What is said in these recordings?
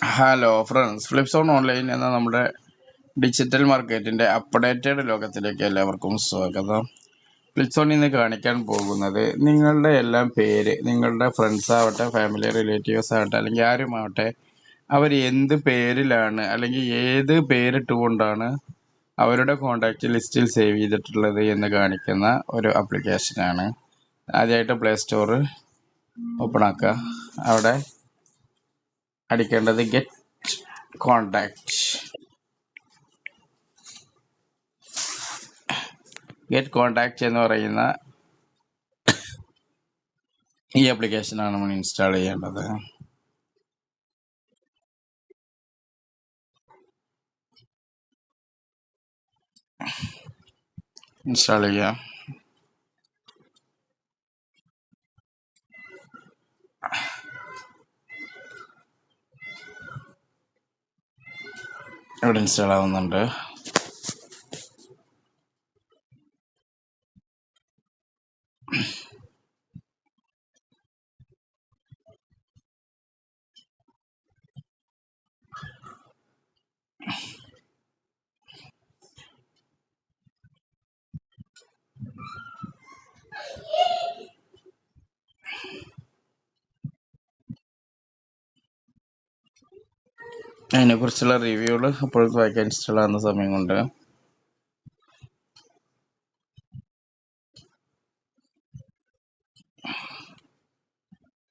Hello friends ഫ്ലിപ്സോൺ online എന്ന നമ്മുടെ digital മാർക്കറ്റിന്റെ അപ്ഡേറ്റഡ് ലോകത്തിലേക്ക് എല്ലാവർക്കും സ്വാഗതം. ഫ്ലിപ്സോൺ ഇന്ന് കാണിക്കാൻ പോകുന്നത് നിങ്ങളുടെ എല്ലാം പേര് നിങ്ങളുടെ ഫ്രണ്ട്സ് ആവട്ടെ ഫാമിലി റിലേറ്റീവ്സ് ആവട്ടെ അല്ലെങ്കിൽ ആരുമാവട്ടെ അവർ എന്ത് പേരിലാണ് അല്ലെങ്കിൽ ഏത് പേരിട്ടുകൊണ്ടാണ് അവരുടെ കോൺടാക്റ്റ് ലിസ്റ്റിൽ സേവ് ചെയ്തിട്ടുള്ളത് എന്ന് കാണിക്കുന്ന ഒരു ആപ്ലിക്കേഷനാണ് ആദ്യമായിട്ട് പ്ലേ സ്റ്റോർ ഓപ്പൺ ആക്കുക. അവിടെ അടിക്കേണ്ടത് ഗെറ്റ് കോണ്ടാക്ട് ഗെറ്റ് കോണ്ടാക്ട് എന്ന് പറയുന്ന ഈ ആപ്ലിക്കേഷനാണ് നമ്മൾ ഇൻസ്റ്റാൾ ചെയ്യേണ്ടത്. ഇൻസ്റ്റാൾ ചെയ്യാം. ഇവിടെ ഇൻസ്റ്റാൾ ആവുന്നുണ്ട്. അതിനെക്കുറിച്ചുള്ള റിവ്യൂകൾ അപ്പോഴേക്ക് വായിക്കാൻ ഇൻസ്റ്റാൾ ആകുന്ന സമയം കൊണ്ട്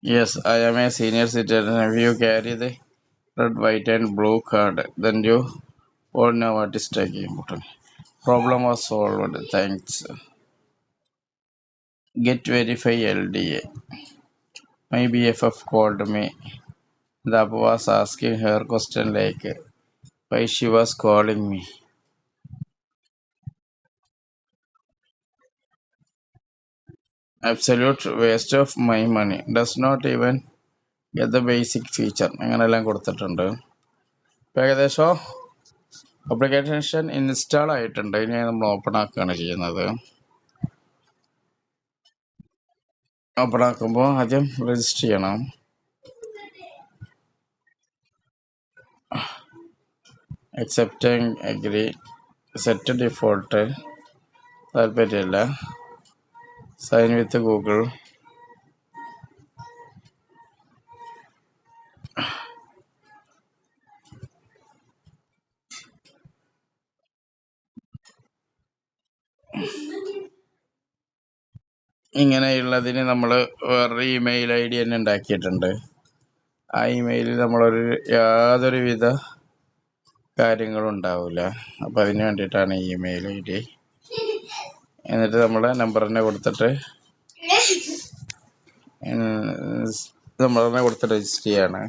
Yes, I am a senior citizen. If you carry the red, white, and blue card, then you all know what is taking important. Problem was solved. Thanks. Get verify LDA. My BFF called me. The app was asking her question like why she was calling me. Absolute waste of my money. Does not even get the basic feature. അങ്ങനെല്ലാം കൊടുത്തിട്ടുണ്ട് ഇപ്പം ഏകദേശം application install ആയിട്ടുണ്ട് ഇനി നമ്മൾ open ആക്കുകയാണ് ചെയ്യുന്നത് open ആക്കുമ്പോൾ ആദ്യം രജിസ്റ്റർ ചെയ്യണം അക്സെപ്റ്റിംഗ് അഗ്രി സെറ്റ് ഡിഫോൾട്ട് താല്പര്യമില്ല. സൈൻ വിത്ത് ഗൂഗിൾ ഇങ്ങനെയുള്ളതിന് നമ്മൾ വേറൊരു ഇമെയിൽ ഐ ഡി തന്നെ ഉണ്ടാക്കിയിട്ടുണ്ട്. ആ ഇമെയിലിൽ നമ്മളൊരു യാതൊരുവിധ കാര്യങ്ങളും ഉണ്ടാവില്ല അപ്പോൾ അതിന് വേണ്ടിയിട്ടാണ് ഇമെയിൽ ഐ ഡി എന്നിട്ട് നമ്മളെ നമ്പർ തന്നെ കൊടുത്തിട്ട് നമ്മൾ തന്നെ കൊടുത്ത് രജിസ്റ്റർ ചെയ്യാണ്.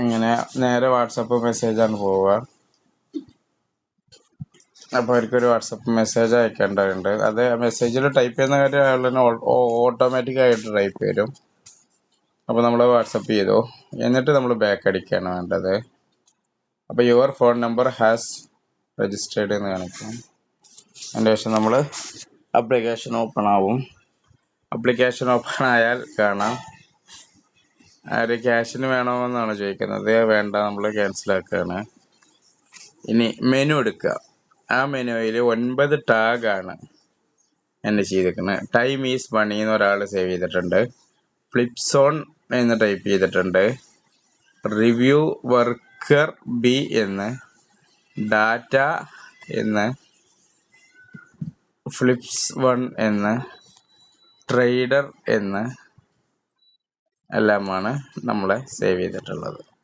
അങ്ങനെ നേരെ വാട്സപ്പ് മെസ്സേജാണ് പോവുക. അപ്പോൾ അവർക്കൊരു വാട്സപ്പ് മെസ്സേജ് അയക്കേണ്ടതുണ്ട്. അത് മെസ്സേജിൽ ടൈപ്പ് ചെയ്യുന്ന കാര്യം അയാൾ ഓട്ടോമാറ്റിക് ആയിട്ട് ടൈപ്പ് വരും. അപ്പോൾ നമ്മൾ വാട്സപ്പ് ചെയ്തു. എന്നിട്ട് നമ്മൾ ബാക്ക് അടിക്കുകയാണ് വേണ്ടത്. അപ്പോൾ your phone number has registered എന്ന് കാണിക്കും. അതിന്റെ ശേഷം നമ്മൾ അപ്ലിക്കേഷൻ ഓപ്പൺ ആവും. അപ്ലിക്കേഷൻ ഓപ്പൺ ആയാൽ കാണാം. ആര് ക്യാഷിന് വേണമെന്നാണ് ചോദിക്കുന്നത്. വേണ്ട നമ്മൾ ക്യാൻസൽ ആക്കുകയാണ്. ഇനി മെനു എടുക്കുക. ആ മെനുവിൽ ഒൻപത് ടാഗാണ് എന്റെ ചെയ്തിരിക്കുന്നത് ടൈം ഈസ് മണി എന്ന് ഒരാൾ സേവ് ചെയ്തിട്ടുണ്ട്. ഫ്ലിപ്സോൺ എന്ന് ടൈപ്പ് ചെയ്തിട്ടുണ്ട്. റിവ്യൂ വർക്കർ ബി എന്ന്. ഡാറ്റ എന്ന്. ഫ്ലിപ്സ് വൺ എന്ന്. ട്രേഡർ എന്ന്. എല്ലാമാണ് നമ്മളെ സേവ് ചെയ്തിട്ടുള്ളത്.